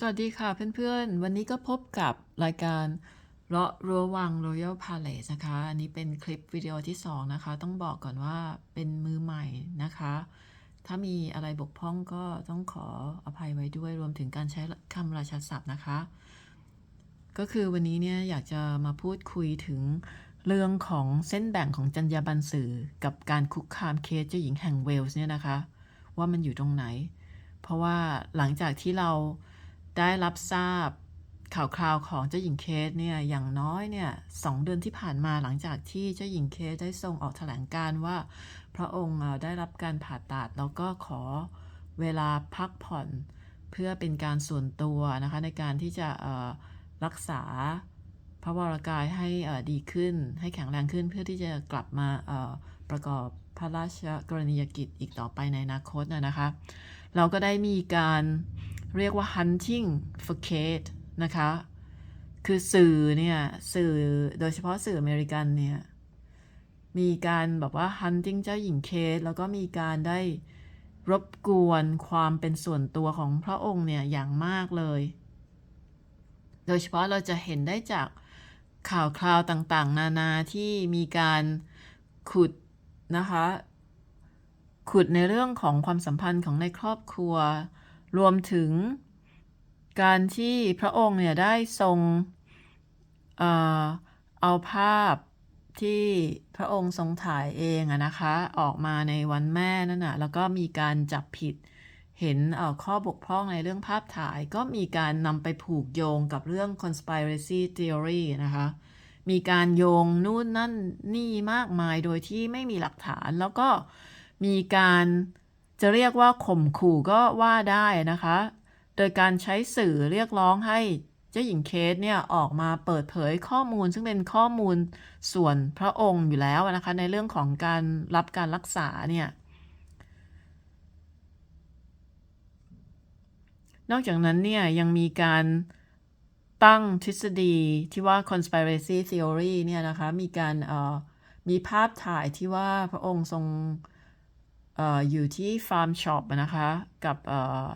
สวัสดีค่ะเพื่อนๆ วันนี้ก็พบกับรายการเลาะรั้ววัง Royal Palace นะคะ อันนี้เป็นคลิปวิดีโอที่ 2 นะคะ ต้องบอกก่อนว่าเป็นมือใหม่นะคะ ถ้ามีอะไรบกพร่องก็ต้องขออภัยไว้ด้วยรวมถึงการใช้คำราชาศัพท์นะคะ ก็คือวันนี้เนี่ยอยากจะมาพูดคุยถึงเรื่องของเส้นแบ่งของจรรยาบรรณสื่อ กับการคุกคามเคสเจ้าหญิงแห่งเวลส์เนี่ยนะคะ ว่ามันอยู่ตรงไหน เพราะว่าหลังจากที่เรา ได้รับทราบข่าวคราวของเจ้าหญิงเคสเนี่ยอย่างน้อยเนี่ยสองเดือนที่ผ่านมาหลังจากที่เจ้าหญิงเคสได้ส่งออกแถลงการว่า พระองค์ได้รับการผ่าตัดแล้วก็ขอเวลาพักผ่อนเพื่อเป็นการส่วนตัวนะคะในการที่จะรักษาพระวรากายให้ดีขึ้น ให้แข็งแรงขึ้นเพื่อที่จะกลับมาประกอบพระราชกรณียกิจอีกต่อไปในอนาคตนะคะ เราก็ได้มีการ เรียกว่า hunting for Kate นะคะ คือสื่อเนี่ย สื่อโดยเฉพาะสื่ออเมริกันเนี่ย มีการแบบว่า hunting เจ้าหญิงเคสแล้วก็มีการได้รบกวนความเป็นส่วนตัวของพระองค์เนี่ย อย่างมากเลย โดยเฉพาะเราจะเห็นได้จากข่าวคราวต่างๆ นานาที่มีการขุดนะคะ ขุดในเรื่องของความสัมพันธ์ของในครอบครัว รวมถึงการที่พระองค์เนี่ยได้ทรงเออเอาภาพที่พระองค์ทรงถ่ายเองอะนะคะ ออกมาในวันแม่นั่นนะแล้วก็มีการจับผิดเห็นข้อบกพร่องในเรื่องภาพถ่าย ก็มีการนำไปผูกโยงกับเรื่อง conspiracy theory นะคะ มีการโยงนู่นนั่นนี่มากมายโดยที่ไม่มีหลักฐาน แล้วก็มีการ จะเรียกว่าข่มขู่ก็ว่าได้นะคะ โดยการใช้สื่อเรียกร้องให้เจ้าหญิงเคสเนี่ยออกมาเปิดเผยข้อมูล ซึ่งเป็นข้อมูลส่วนพระองค์อยู่แล้วนะคะ ในเรื่องของการรับการรักษาเนี่ย นอกจากนั้นเนี่ยยังมีการตั้งทฤษฎีที่ว่า conspiracy theory เนี่ยนะคะ มีการมีภาพถ่ายที่ว่าพระองค์ทรง อยู่ที่ฟาร์มช็อปนะคะ กับ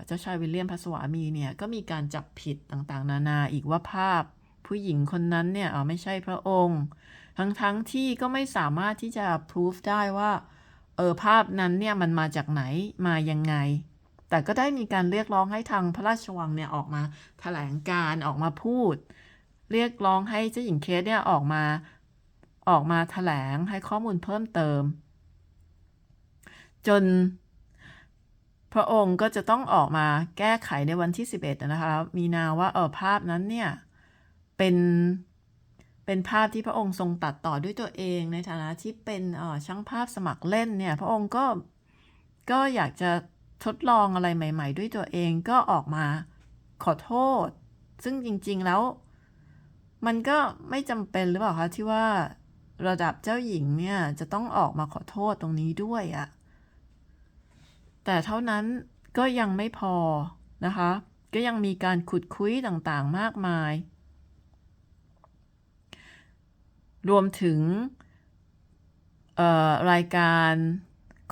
เจ้าชายวิลเลียมพระสวามีเนี่ย ก็มีการจับผิดต่างๆ นานาอีกว่าภาพผู้หญิงคนนั้นเนี่ยไม่ใช่พระองค์ ทั้งๆทที่ก็ไม่สามารถที่จะพิสูจได้ว่าเออภาพนั้นเนี่ยมันมาจากไหนมายังไง แต่ก็ได้มีการเรียกร้องให้ทางพระราชวังเนี่ยออกมาแถลงการออกมาพูด เรียกร้องให้เจ้าหญิงเคสเนี่ยออกมาออกมาแถลงให้ข้อมูลเพิ่มเติม จน พระองค์ก็จะต้องออกมาแก้ไขในวันที่ 11 นะคะ มีนาว่าเออภาพนั้นเนี่ย เป็นเป็นภาพที่พระองค์ทรงตัดต่อด้วยตัวเองในฐานะที่เป็นออช่างภาพสมัครเล่นเนี่ย พระองค์ก็ก็อยากจะทดลองอะไรใหม่ ๆ ด้วยตัวเองก็ออกมาขอโทษ ซึ่งจริง ๆแล้ว มันก็ไม่จำเป็นหรือเปล่าคะที่ว่าระดับเจ้าหญิงเนี่ยจะต้องออกมาขอโทษตรงนี้ด้วยอะ่ะ แต่เท่านั้นก็ยังไม่พอนะคะ ก็ยังมีการขุดคุยต่างๆมากมาย รวมถึงรายการ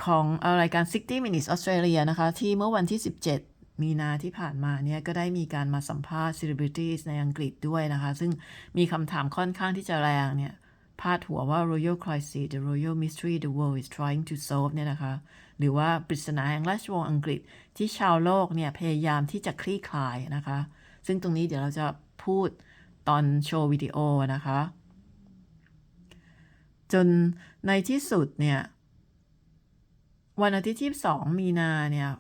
ของรายการ 60 Minutes Australia นะคะ ที่เมื่อวันที่ 17 มีนาที่ผ่านมาเนี่ย ก็ได้มีการมาสัมภาษณ์ celebrities ในอังกฤษด้วยนะคะ ซึ่งมีคำถามค่อนข้างที่จะแรงเนี่ย พาดหัวว่า Royal Crisis the Royal Mystery the World is trying to solve เนี่ยนะคะ หรือว่าปริศนาแห่งราชวงศ์อังกฤษที่ชาวโลกเนี่ยพยายามที่จะคลี่คลายนะคะ ซึ่งตรงนี้เดี๋ยวเราจะพูดตอนโชว์วิดีโอนะคะ จนในที่สุดเนี่ยวันอาทิตย์ที่2มีนาเนี่ย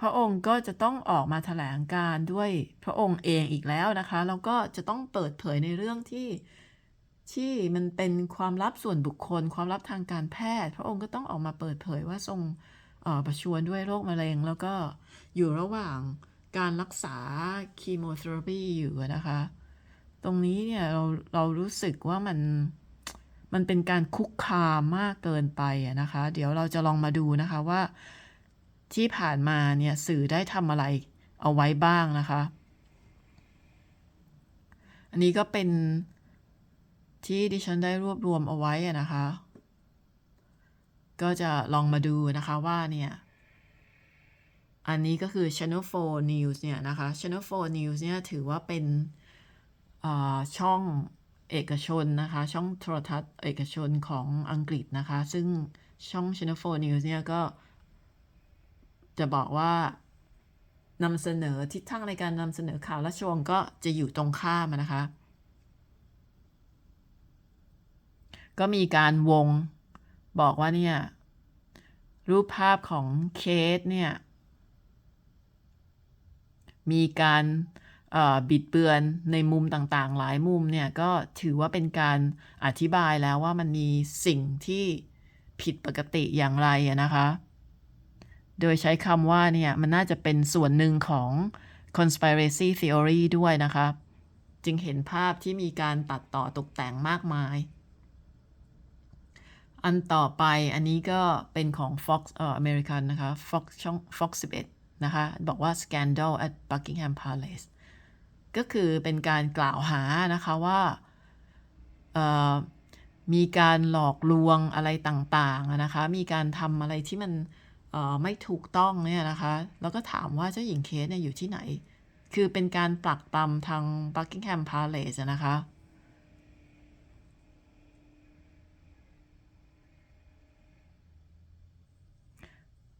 พระองค์ก็จะต้องออกมาถแถลงการด้วยพระองค์เองอีกแล้วนะคะ แล้วก็จะต้องเปิดเผยในเรื่องที่ ที่มันเป็นความลับส่วนบุคคล ความลับทางการแพทย์ พระองค์ก็ต้องออกมาเปิดเผยว่าทรงประชวรด้วยโรคมะเร็ง แล้วก็อยู่ระหว่างการรักษาคีโมเทอราปีอยู่นะคะ ตรงนี้เนี่ยเราเรารู้สึกว่ามันมันเป็นการคุกคามมากเกินไปนะคะ เดี๋ยวเราจะลองมาดูนะคะว่าที่ผ่านมาเนี่ยสื่อได้ทำอะไรเอาไว้บ้างนะคะ อันนี้ก็เป็น ที่ดิฉันได้รวบรวมเอาไว้นะคะ ก็จะลองมาดูนะคะว่าเนี่ย อันนี้ก็คือ Channel 4 News เนี่ยนะคะ Channel 4 News เนี่ยถือว่าเป็นอ่าช่องเอกชนนะคะ ช่องโทรทัศน์เอกชนของอังกฤษนะคะ ซึ่งช่อง Channel 4 News เนี่ยก็ จะบอกว่านำเสนอทิศทางในการนำเสนอข่าวและชวงก็จะอยู่ตรงข้ามนะคะ ก็มีการวงบอกว่าเนี่ย รูปภาพของเคสเนี่ย มีการบิดเบือนในมุมต่างๆ หลายมุมเนี่ยก็ถือว่าเป็นการอธิบายแล้วว่ามันมีสิ่งที่ผิดปกติอย่างไรนะคะ โดยใช้คำว่าเนี่ย มันน่าจะเป็นส่วนหนึ่งของ conspiracy theory ด้วยนะคะ จึงเห็นภาพที่มีการตัดต่อตกแต่งมากมาย อันต่อไปอันนี้ก็เป็นของ Fox เอ่อ American นะคะ Fox ช่อง Fox 11 นะคะ บอกว่า scandal at Buckingham Palace ก็คือเป็นการกล่าวหานะคะว่าเอ่อมีการหลอกลวงอะไรต่างๆนะคะ มีการทำอะไรที่มันเอ่อไม่ถูกต้องเนี่ยนะคะ แล้วก็ถามว่าเจ้าหญิงเคสเนี่ยอยู่ที่ไหน คือเป็นการปลักปำทาง Buckingham Palace นะคะ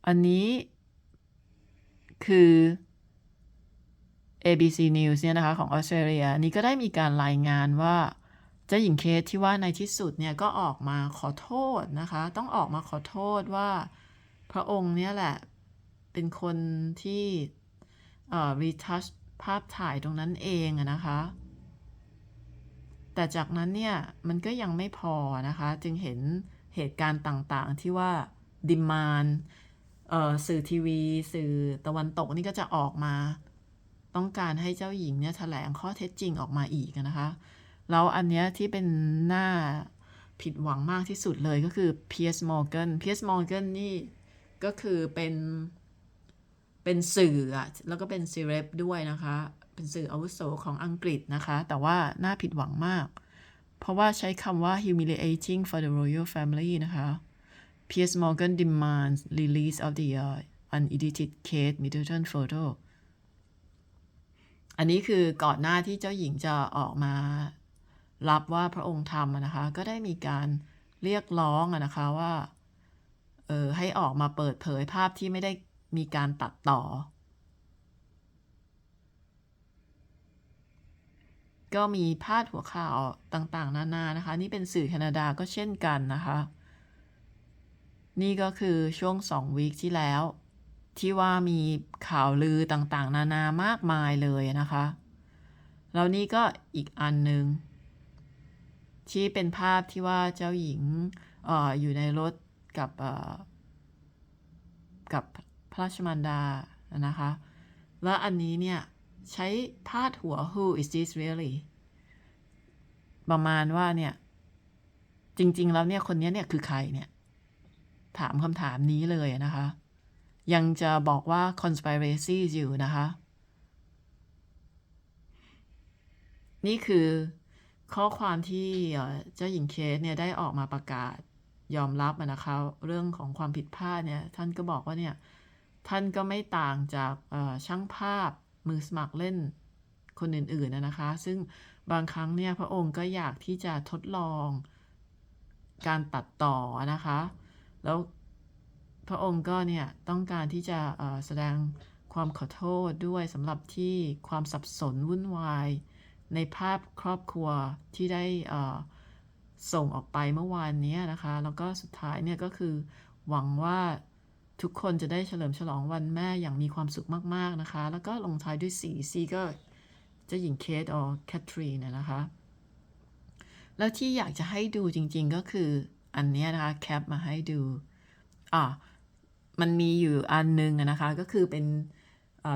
อันนี้คือ ABC News เนี่ยนะคะ ของออสเตรเลียนี้ก็ได้มีการรายงานว่าเจ้าหญิงเคสที่ว่าในที่สุดเนี่ย ก็ออกมาขอโทษนะคะ ต้องออกมาขอโทษว่าพระองค์เนี่ยแหละ เป็นคนที่เอ่อรีทัชภาพถ่ายตรงนั้นเองนะคะ แต่จากนั้นเนี่ย มันก็ยังไม่พอนะคะ จึงเห็นเหตุการณ์ต่างๆที่ว่าดิมาน สื่อทีวี สื่อตะวันตกนี่ก็จะออกมา ต้องการให้เจ้าหญิงเนี่ยแถลงข้อเท็จจริงออกมาอีกนะคะ แล้วอันเนี้ยที่เป็นหน้าผิดหวังมากที่สุดเลยก็คือ P.S. Morgan P.S. Morgan นี่ก็คือเป็น เป็นสื่ออะแล้วก็เป็นซีเรปด้วยนะคะ เป็นสื่ออาวุโสของอังกฤษนะคะ แต่ว่าน่าผิดหวังมาก เพราะว่าใช้คำว่า humiliating for the royal family นะคะ Piers Morgan demands release of the uh, unedited Kate Middleton photo อันนี้คือก่อนหน้าที่เจ้าหญิงจะออกมารับว่าพระองค์ทำนะคะ ก็ได้มีการเรียกร้องนะคะว่าเออให้ออกมาเปิดเผยภาพที่ไม่ได้มีการตัดต่อ ก็มีพาดหัวข่าวต่างๆ นานานะคะ นี่เป็นสื่อแคนาดาก็เช่นกันนะคะ นี่ก็คือช่วงสองวีคที่แล้ว ที่ว่ามีข่าวลือต่างๆ นานามากมายเลยนะคะ แล้วนี่ก็อีกอันหนึ่งที่เป็นภาพที่ว่าเจ้าหญิงอออยู่ในรถกับกับพระราชมารดานะคะ แล้วอันนี้เนี่ยใช้พาดหัว who is this really ประมาณว่าเนี่ย จริง ๆ แล้วเนี่ย คนนี้เนี่ย คือใครเนี่ย ถามคำถามนี้เลยนะคะ ยังจะบอกว่า conspiracy อยู่นะคะ นี่คือข้อความที่เจ้าหญิงเคสเนี่ยได้ออกมาประกาศยอมรับนะคะ เรื่องของความผิดพลาดเนี่ย ท่านก็บอกว่าเนี่ย ท่านก็ไม่ต่างจากช่างภาพมือสมัครเล่นคนอื่นๆนะคะ ซึ่งบางครั้งเนี่ยพระองค์ก็อยากที่จะทดลองการตัดต่อนะคะ แล้วพระองค์ก็เนี่ยต้องการที่จะแสดงความขอโทษด้วยสำหรับที่ความสับสนวุ่นวาย ในภาพครอบครัวที่ได้ส่งออกไปเมื่อวานนี้นะคะ แล้วก็สุดท้ายเนี่ยก็คือหวังว่าทุกคนจะได้เฉลิมฉลองวันแม่อย่างมีความสุขมาก ๆ นะคะ แล้วก็ลงท้ายด้วยสีซีก็จ้าหญิงเคทออแคทรีนนะคะ แล้วที่อยากจะให้ดูจริง ๆ ก็คือ อันนี้นะคะแคปมาให้ดูอ่ามันมีอยู่อันหนึงนะคะ ก็คือเป็น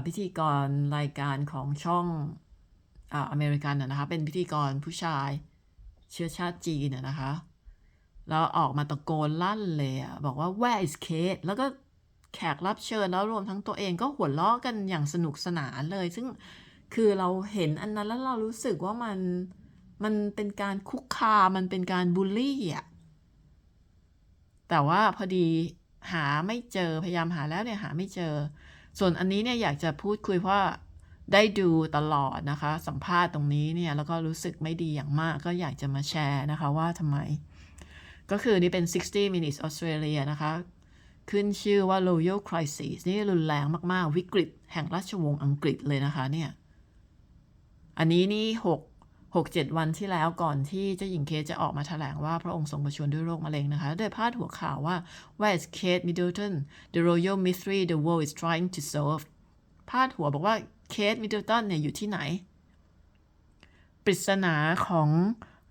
พิธีกรรายการของช่องอ่าอเมริกันนะคะ เป็นพิธีกรผู้ชายเชื้อชาติจีนนะคะ แล้วออกมาตะโกนลั่นเลยบอกว่า where is Kate แล้วก็แขกรับเชิญแล้วรวมทั้งตัวเองก็หัวเราะกันอย่างสนุกสนานเลย ซึ่งคือเราเห็นอันนั้นแล้วเรารู้สึกว่ามัน มันเป็นการคุกคามมันเป็นการบูลลี่อะ แต่ว่าพอดีหาไม่เจอพยายามหาแล้วเนี่ยหาไม่เจอ ส่วนอันนี้เนี่ยอยากจะพูดคุยเพราะได้ดูตลอดนะคะ สัมภาษณ์ตรงนี้เนี่ยแล้วก็รู้สึกไม่ดีอย่างมาก ก็อยากจะมาแชร์นะคะว่าทำไม ก็คือนี่เป็น 60 minutes Australia นะคะ ขึ้นชื่อว่า Royal Crisis นี่รุนแรงมาก ๆ วิกฤต แห่งราชวงศ์อังกฤษเลยนะคะเนี่ย อันนี้นี่ 6 6 7 วันที่แล้วก่อนที่เจ้าหญิงเคสจะออกมาแถลงว่าพระองค์ทรงประชวรด้วยโรคมะเร็งนะคะโดยพาดหัวข่าวว่า Where is Kate Middleton the royal mystery the world is trying to solve พาดหัวบอกว่าเคทมิดเดิลตันเนี่ยอยู่ที่ไหน ปริศนาของ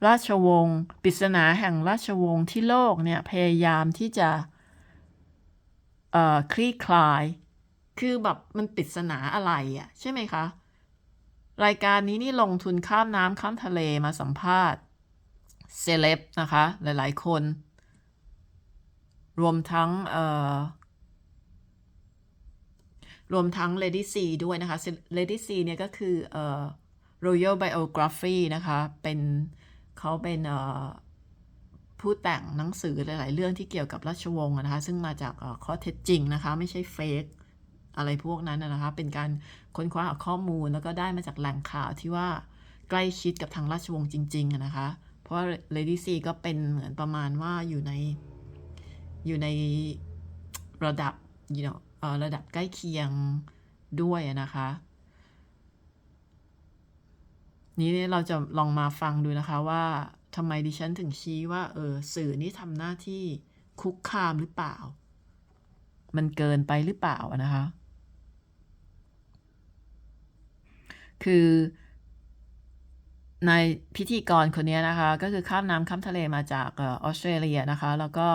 ราชวงศ์ปริศนาแห่งราชวงศ์ที่โลกเนี่ยพยายามที่จะคลี่คลาย คือแบบมันปริศนาอะไรอะ่ะใช่ไหมคะ รายการนี้นี่ลงทุนข้ามน้ำข้ามทะเลมาสัมภาษณ์เซเลบนะคะ หลายๆคน รวมทั้งเอ่อรวมทั้ง Lady C ด้วยนะคะ Lady C เนี่ยก็คือเอ่อ Royal Biography นะคะ เป็นเขาเป็นเอ่อผู้แต่งหนังสือหลาย ๆ เรื่องที่เกี่ยวกับราชวงศ์นะคะ ซึ่งมาจากข้อเท็จจริงนะคะ ไม่ใช่เฟก อะไรพวกนั้นนะคะ เป็นการค้นคว้าหาข้อมูลแล้วก็ได้มาจากแหล่งข่าวที่ว่าใกล้ชิดกับทางราชวงศ์จริงๆนะคะ เพราะว่า Lady C ก็เป็นเหมือนประมาณว่าอยู่ในอยู่ในระดับ you know ระดับใกล้เคียงด้วยนะคะ นี้เราจะลองมาฟังดูนะคะว่าทำไมดิฉันถึงชี้ว่าเออสื่อนี่ทำหน้าที่คุกคามหรือเปล่า มันเกินไปหรือเปล่านะคะ คือในพิธีกรคนนี้นะคะ ก็คือข้ามน้ำข้ามทะเลมาจากออสเตรเลียนะคะ แล้วก็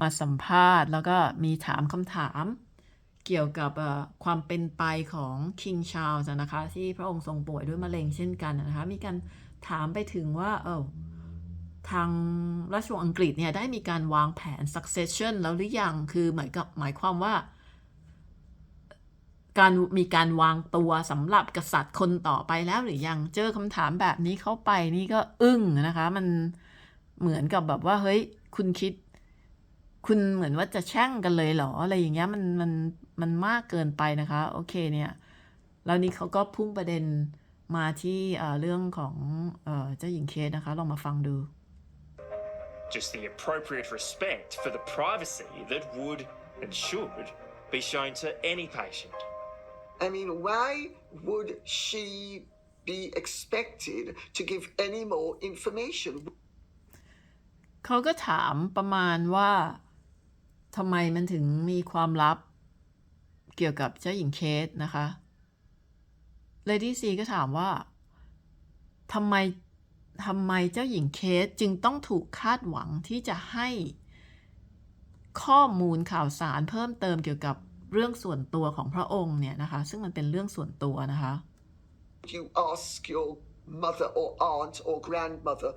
มาสัมภาษณ์ แล้วก็มีถามคำถามเกี่ยวกับความเป็นไปของ King Charles อะนะคะ ที่พระองค์ทรงป่วยด้วยมะเร็งเช่นกันนะคะ มีการถามไปถึงว่า เออทางราชวงศ์อังกฤษเนี่ย ได้มีการวางแผน succession แล้วหรือยัง คือหมายกับหมายความว่า การมีการวางตัวสำหรับกษัตริย์คนต่อไปแล้วหรือยังเจอคำถามแบบนี้เข้าไปนี่ก็อึ้งนะคะ มันเหมือนกับแบบว่าเฮ้ยคุณคิด คุณเหมือนว่าจะแช่งกันเลยเหรออะไรอย่างเงี้ยมันมันมันมากเกินไปนะคะ โอเคเนี่ยแล้วนี่เขาก็พุ่งประเด็นมาที่เรื่องของเอ่อเจ้าหญิงเคสนะคะลองมาฟังดู just the appropriate respect for the privacy that would and should be shown to any patient. I mean, why would she be expected to give any more information? เขาก็ถามประมาณว่าทำไมมันถึงมีความลับเกี่ยวกับเจ้าหญิงเคสนะคะ เลดี้ซีก็ถามว่าทำไมทำไมเจ้าหญิงเคสจึงต้องถูกคาดหวังที่จะให้ข้อมูลข่าวสารเพิ่มเติมเกี่ยวกับ เรื่องส่วนตัวของพระองค์เนี่ยนะคะ ซึ่งมันเป็นเรื่องส่วนตัวนะคะ You ask your mother or aunt or grandmother,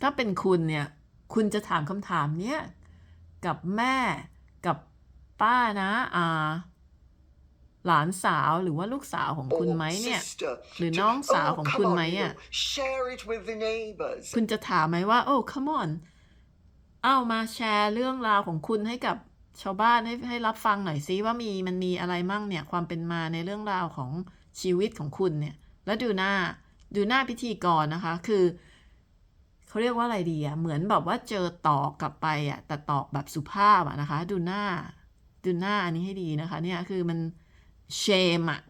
ถ้าเป็นคุณเนี่ย คุณจะถามคำถามเนี้ยกับแม่กับป้านะอาหลานสาวหรือว่าลูกสาวของคุณ or ไหมเนี่ย sister. หรือ to- น้องสาว oh, ของ come คุณ on, ไหม you อะ know, share it with the neighbors. คุณจะถามไหมว่า โอ้ come on เอามาแชร์เรื่องราวของคุณให้กับ ชาวบ้านให้ให้รับฟังหน่อยซิว่ามีมันมีอะไรมั่งเนี่ย ความเป็นมาในเรื่องราวของชีวิตของคุณเนี่ย แล้วดูหน้าดูหน้าพิธีกรนะคะ คือเขาเรียกว่าอะไรดีอะเหมือนแบบว่าเจอตอกกลับไปอะแต่ตอกแบบสุภาพอะนะคะ ดูหน้า ดูหน้าอันนี้ให้ดีนะคะ เนี่ยคือมัน shame อะ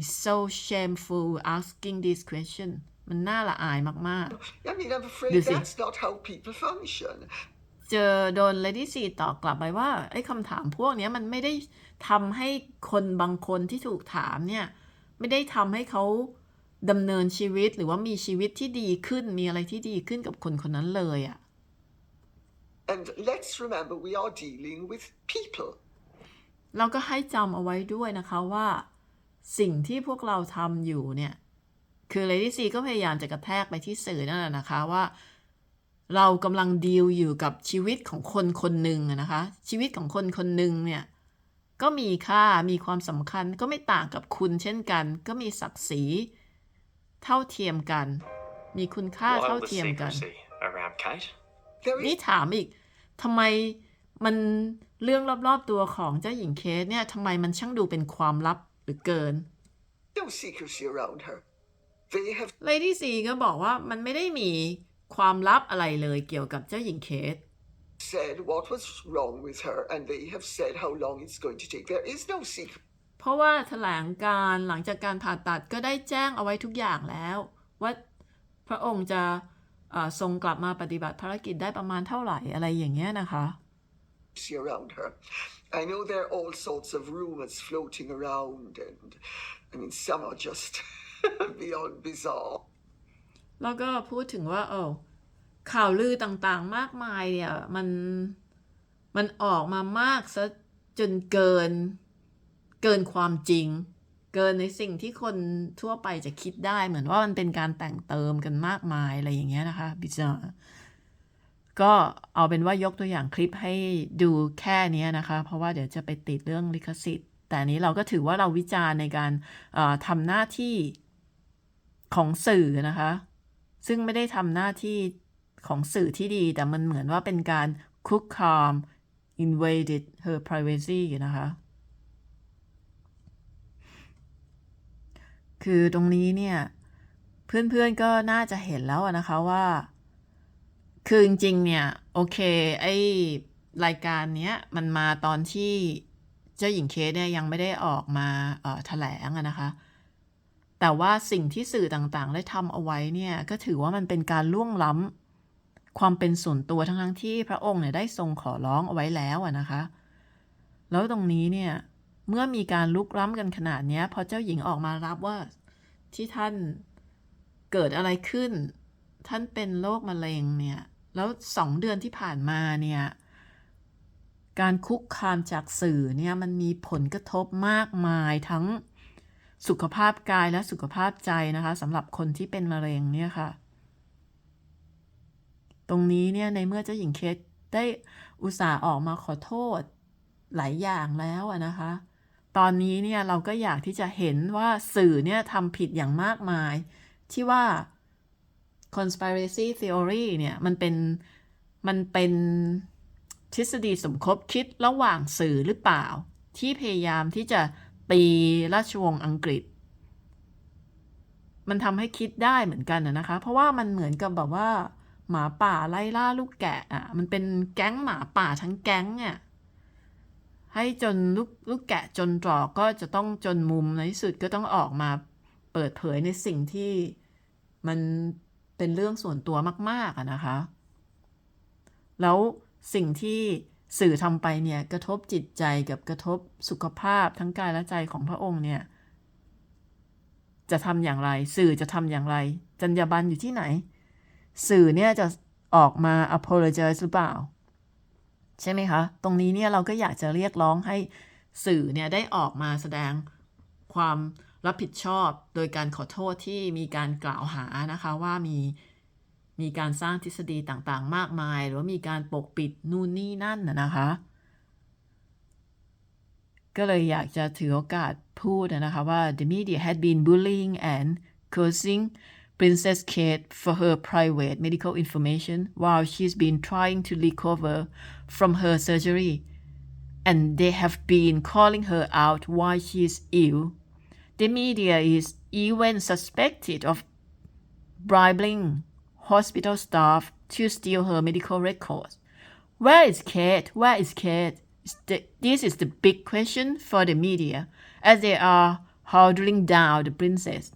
It's so shameful asking this question มันน่าละอายมากๆ I mean, I'm afraid You see. that's not how people function. เจอโดน Lady C ตอบกลับไปว่าไอ้คำถามพวกเนี้ยมันไม่ได้ทำให้คนบางคนที่ถูกถามเนี่ย ไม่ได้ทำให้เขาดำเนินชีวิตหรือว่ามีชีวิตที่ดีขึ้นมีอะไรที่ดีขึ้นกับคนคนนั้นเลยอะ่ะ And let's remember we are dealing with people. เราก็ให้จำเอาไว้ด้วยนะคะว่า สิ่งที่พวกเราทำอยู่เนี่ย คือ Lady C ก็พยายามจะกระแทกไปที่สื่อนั่นแหละนะคะว่า เรากำลังดีลอยู่กับชีวิตของคนคนหนึ่งอะนะคะ ชีวิตของคนคนหนึ่งเนี่ยก็มีค่ามีความสำคัญก็ไม่ต่างกับคุณเช่นกัน ก็มีศักดิ์ศรีเท่าเทียมกัน มีคุณค่า Why เท่า all the เทียมกัน secrecy around Kate? There นี่ is ถามอีกทำไมมันเรื่องรอบๆตัวของเจ้าหญิงเคสเนี่ยทำไมมันช่างดูเป็นความลับเหรือเกิน No secrecy around her. They have Lady C ก็บอกว่ามันไม่ได้มี ความลับอะไรเลยเกี่ยวกับเจ้าหญิงเคส said what was wrong with her, and they have said how long it's going to take. There is no secret. เพราะว่าแถลงการหลังจากการผ่าตัดก็ได้แจ้งเอาไว้ทุกอย่างแล้ว ว่าพระองค์จะเอ่อทรงกลับมาปฏิบัติภารกิจได้ประมาณเท่าไหร่อะไรอย่างเงี้ยนะคะ see around her. I know there are all sorts of rumors floating around, and I mean, some are just beyond bizarre. แล้วก็พูดถึงว่าเออข่าวลือต่างๆมากมายเนี่ยมันมันออกมามากซะจนเกินเกินความจริง เกินในสิ่งที่คนทั่วไปจะคิดได้เหมือนว่ามันเป็นการแต่งเติมกันมากมายอะไรอย่างเงี้ยนะคะบิจาก็เอาเป็นว่ายกตัวอย่างคลิปให้ดูแค่นี้นะคะ เพราะว่าเดี๋ยวจะไปติดเรื่องลิขสิทธิ์ แต่นี้เราก็ถือว่าเราวิจารณ์ในการทำหน้าที่ของสื่อนะคะ ซึ่งไม่ได้ทำหน้าที่ของสื่อที่ดี แต่มันเหมือนว่าเป็นการ คุกคาม invaded her privacy นะคะ คือตรงนี้เนี่ย เพื่อนๆก็น่าจะเห็นแล้วนะคะว่า คือจริงๆ เนี่ย โอเค ไอ้รายการเนี้ย มันมาตอนที่เจ้าหญิงเคสเนี่ยยังไม่ได้ออกมาเอ่อแถลงนะคะ แต่ว่าสิ่งที่สื่อต่างๆ ได้ทำเอาไว้เนี่ย ก็ถือว่ามันเป็นการล่วงล้ำความเป็นส่วนตัวทั้งๆที่พระองค์เนี่ยได้ทรงขอร้องเอาไว้แล้วนะคะ แล้วตรงนี้เนี่ย เมื่อมีการลุกล้ำกันขนาดนี้พอเจ้าหญิงออกมารับว่าที่ท่านเกิดอะไรขึ้น ท่านเป็นโรคมะเร็งเนี่ย แล้วสองเดือนที่ผ่านมาเนี่ยการคุกคามจากสื่อเนี่ยมันมีผลกระทบมากมายทั้ง สุขภาพกายและสุขภาพใจนะคะสำหรับคนที่เป็นมะเร็งเนี่ยค่ะ ตรงนี้เนี่ยในเมื่อเจ้าหญิงเคสได้อุตส่าห์ออกมาขอโทษหลายอย่างแล้วนะคะ ตอนนี้เนี่ยเราก็อยากที่จะเห็นว่าสื่อเนี่ยทำผิดอย่างมากมาย ที่ว่า conspiracy theory เนี่ยมันเป็นมันเป็นทฤษฎีสมคบคิดระหว่างสื่อหรือเปล่า ที่พยายามที่จะ ตีราชวงศ์อังกฤษ มันทำให้คิดได้เหมือนกันนะคะ เพราะว่ามันเหมือนกับแบบว่า หมาป่าไล่ล่าลูกแกะอะมันเป็นแก๊งหมาป่าทั้งแก๊งอะให้จนลูกลูกแกะจนตรอกก็จะต้องจนมุมในที่สุดก็ต้องออกมาเปิดเผยในสิ่งที่มันเป็นเรื่องส่วนตัวมาก ๆนะคะ แล้วสิ่งที่ สื่อทำไปเนี่ยกระทบจิตใจกับกระทบสุขภาพทั้งกายและใจของพระองค์เนี่ยจะทำอย่างไร สื่อจะทำอย่างไร จรรยาบรรณอยู่ที่ไหน สื่อเนี่ยจะออกมา apologize หรือเปล่า ใช่ไหมคะ ตรงนี้เนี่ยเราก็อยากจะเรียกร้องให้สื่อเนี่ยได้ออกมาแสดงความรับผิดชอบ โดยการขอโทษที่มีการกล่าวหานะคะว่ามี มีการสร้างทฤษฎีต่างๆ มากมาย หรือว่ามีการปกปิดนู่นนี่นั่นนะคะ ก็เลยอยากจะถือโอกาสพูดนะคะว่า the media had been bullying and cursing Princess Kate for her private medical information while she's been trying to recover from her surgery and they have been calling her out while she's ill. The media is even suspected of bribing hospital staff to steal her medical records. Where is Kate? Where is Kate? This is the big question for the media as they are holding down the princess.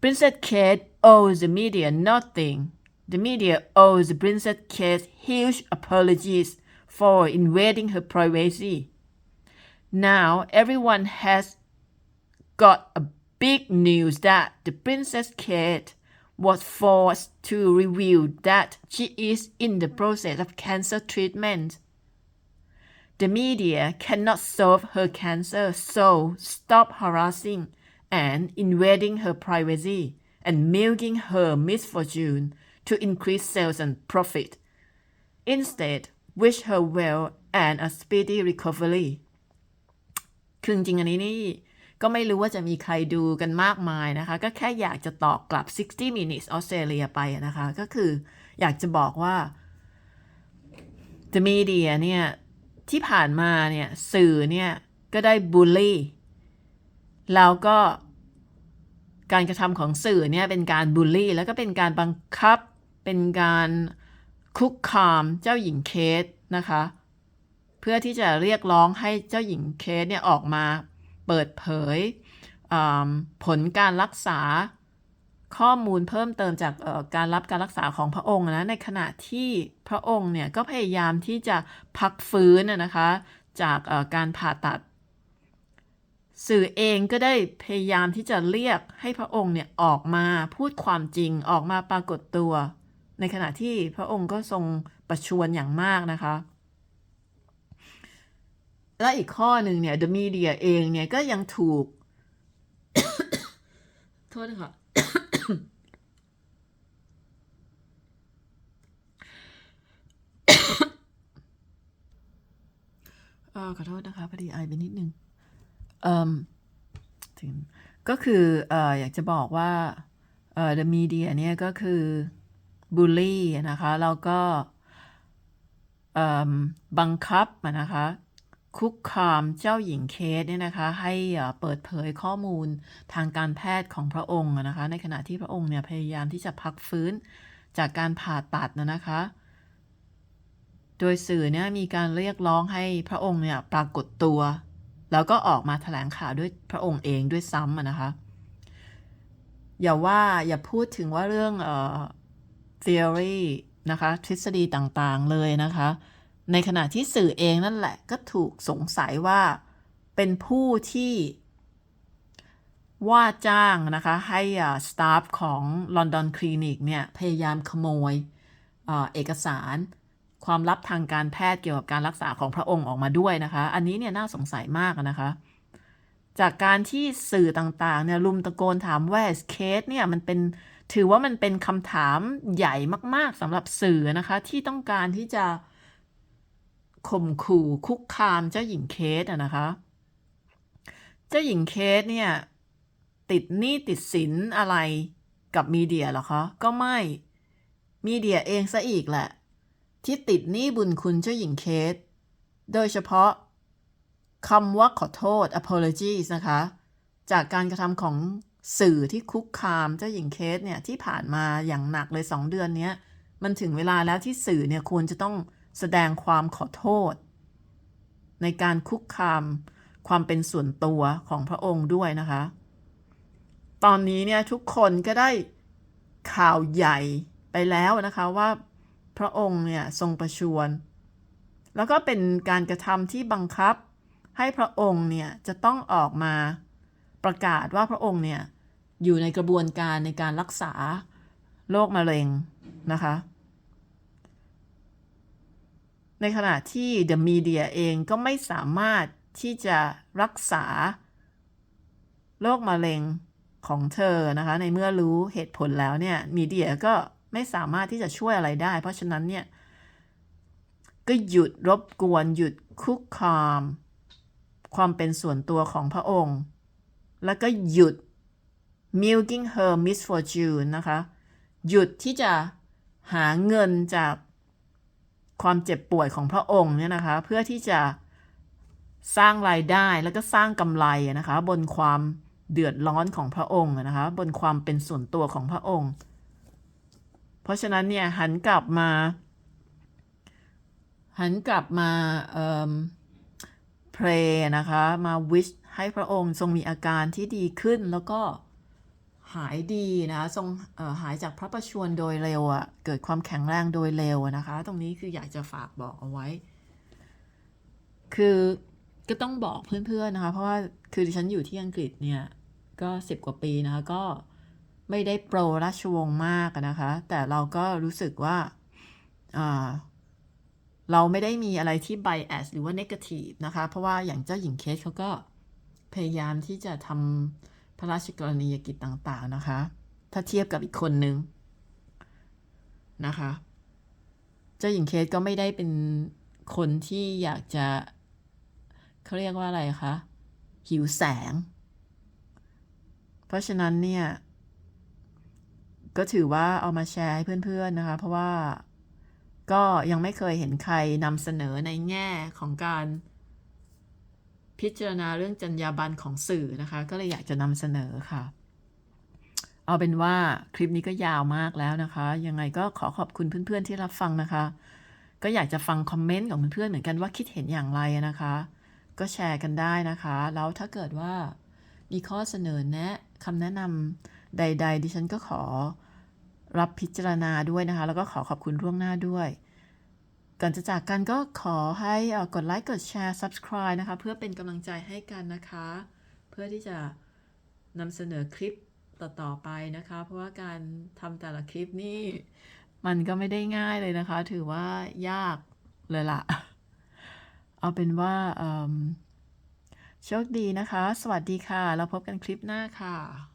Princess Kate owes the media nothing. The media owes the Princess Kate huge apologies for invading her privacy. Now everyone has got a big news that the Princess Kate was forced to reveal that she is in the process of cancer treatment. The media cannot solve her cancer, so stop harassing and invading her privacy and milking her misfortune to increase sales and profit. Instead, wish her well and a speedy recovery. คือจริงๆอันนี้นี่ ก็ไม่รู้ว่าจะมีใครดูกันมากมายนะคะ ก็แค่อยากจะตอบกลับ 60 minutes Australia ไปนะคะ ก็คืออยากจะบอกว่า the media เนี่ย ที่ผ่านมาเนี่ย สื่อเนี่ย ก็ได้บูลลี่ แล้วก็การกระทำของสื่อเนี่ย เป็นการบูลลี่ แล้วก็เป็นการบังคับ เป็นการคุกคามเจ้าหญิงเคสนะคะ เพื่อที่จะเรียกร้องให้เจ้าหญิงเคสเนี่ย ออกมา เปิดเผยผลการรักษาข้อมูลเพิ่มเติมจากการรับการรักษาของพระองค์นะในขณะที่พระองค์เนี่ยก็พยายามที่จะพักฟื้นนะคะจากการผ่าตัด สื่อเองก็ได้พยายามที่จะเรียกให้พระองค์เนี่ยออกมาพูดความจริงออกมาปรากฏตัว ในขณะที่พระองค์ก็ทรงประชวรอย่างมากนะคะ และอีกข้อหนึ่งเนี่ย The Media เองเนี่ยก็ยังถูก โทษนะคะขอโทษนะคะพอดีไอไปนิดนึงถึงก็คือออยากจะบอกว่าเอ่อ the media เนี่ยก็คือบูลลี่นะคะ แล้วก็บังคับนะคะ คุกคามเจ้าหญิงเคสเนี่ยนะคะ ให้เปิดเผยข้อมูลทางการแพทย์ของพระองค์นะคะ ในขณะที่พระองค์เนี่ยพยายามที่จะพักฟื้นจากการผ่าตัดนะนะคะ โดยสื่อเนี่ยมีการเรียกร้องให้พระองค์เนี่ยปรากฏตัว แล้วก็ออกมาแถลงข่าวด้วยพระองค์เองด้วยซ้ำนะคะ อย่าว่าอย่าพูดถึงว่าเรื่องเอ่อ theory นะคะ ทฤษฎีต่างๆเลยนะคะ ในขณะที่สื่อเองนั่นแหละก็ถูกสงสัยว่าเป็นผู้ที่ว่าจ้างนะคะให้สตาฟของ London Clinic เนี่ยพยายามขโมยเอ่อเอกสารความลับทางการแพทย์เกี่ยวกับการรักษาของพระองค์ออกมาด้วยนะคะ อันนี้เนี่ยน่าสงสัยมากนะคะ จากการที่สื่อต่างๆเนี่ยรุมตะโกนถามว่าเคสเนี่ยมันเป็นถือว่ามันเป็นคำถามใหญ่มากๆสำหรับสื่อนะคะที่ต้องการที่จะ ข่มขู่คุกคามเจ้าหญิงเคสอะนะคะ เจ้าหญิงเคสเนี่ย ติดหนี้ติดสินอะไรกับมีเดียหรอคะ ก็ไม่มีเดียเองซะอีกแหละ ที่ติดหนี้บุญคุณเจ้าหญิงเคส โดยเฉพาะคำว่าขอโทษ apologies นะคะ จากการกระทำของสื่อที่คุกคามเจ้าหญิงเคสเนี่ยที่ผ่านมาอย่างหนักเลยสองเดือนนี้มันถึงเวลาแล้วที่สื่อเนี่ยควรจะต้อง แสดงความขอโทษ ในการคุกคามความเป็นส่วนตัวของพระองค์ด้วยนะคะ ตอนนี้เนี่ยทุกคนก็ได้ข่าวใหญ่ไปแล้วนะคะว่าพระองค์เนี่ยทรงประชวร แล้วก็เป็นการกระทำที่บังคับให้พระองค์เนี่ยจะต้องออกมาประกาศว่าพระองค์เนี่ยอยู่ในกระบวนการในการรักษาโรคมะเร็งนะคะ ในขณะที่ The Media เองก็ไม่สามารถที่จะรักษาโรคมะเร็งของเธอนะคะ ในเมื่อรู้เหตุผลแล้วเนี่ยมีเดียก็ไม่สามารถที่จะช่วยอะไรได้ เพราะฉะนั้นเนี่ย ก็หยุดรบกวน หยุดคุกคาม ความเป็นส่วนตัวของพระองค์ แล้วก็หยุด milking her misfortune นะคะ หยุดที่จะหาเงินจาก ความเจ็บป่วยของพระองค์เนี่ยนะคะ เพื่อที่จะสร้างรายได้แล้วก็สร้างกำไรนะคะ บนความเดือดร้อนของพระองค์นะคะ บนความเป็นส่วนตัวของพระองค์ เพราะฉะนั้นเนี่ยหันกลับมา หันกลับมาเอ่อ pray นะคะ มา wish ให้พระองค์ทรงมีอาการที่ดีขึ้นแล้วก็ หายดีนะคะทรงหายจากพระประชวรโดยเร็วอะ่ะเกิดความแข็งแรงโดยเร็วนะคะ ตรงนี้คืออยากจะฝากบอกเอาไว้ คือก็ต้องบอกเพื่อนๆนะคะ เพราะว่าคือดิฉันอยู่ที่อังกฤษเนี่ย ก็สิบกว่าปีนะคะก็ไม่ได้โปรราชวงศ์มากนะคะ แต่เราก็รู้สึกว่าเราไม่ได้มีอะไรที่ bias หรือว่า negative นะคะ เพราะว่าอย่างเจ้าหญิงเคสเขาก็พยายามที่จะทำ พระราชกรณียกิจต่างๆนะคะ ถ้าเทียบกับอีกคนนึงนะคะ เจ้าหญิงเคสก็ไม่ได้เป็นคนที่อยากจะเขาเรียกว่าอะไรคะ หิวแสง เพราะฉะนั้นเนี่ย ก็ถือว่าเอามาแชร์ให้เพื่อนๆนะคะ เพราะว่าก็ยังไม่เคยเห็นใครนำเสนอในแง่ของการ พิจารณาเรื่องจรรยาบรรณของสื่อนะคะ ก็เลยอยากจะนำเสนอค่ะ เอาเป็นว่าคลิปนี้ก็ยาวมากแล้วนะคะ ยังไงก็ขอขอบคุณเพื่อนๆที่รับฟังนะคะ ก็อยากจะฟังคอมเมนต์ของเพื่อนๆเหมือนกันว่าคิดเห็นอย่างไรนะคะ ก็แชร์กันได้นะคะ แล้วถ้าเกิดว่ามีข้อเสนอแนะคำแนะนำใด ๆ ดิฉันก็ขอรับพิจารณาด้วยนะคะ แล้วก็ขอขอบคุณล่วงหน้าด้วย ก่อนจะจากกันก็ขอให้กดไลค์กดแชร์ subscribe นะคะ เพื่อเป็นกำลังใจให้กันนะคะ เพื่อที่จะนำเสนอคลิปต่อๆไปนะคะ เพราะว่าการทำแต่ละคลิปนี่มันก็ไม่ได้ง่ายเลยนะคะ ถือว่ายากเลยล่ะ เอาเป็นว่าโชคดีนะคะ สวัสดีค่ะแล้วพบกันคลิปหน้าค่ะ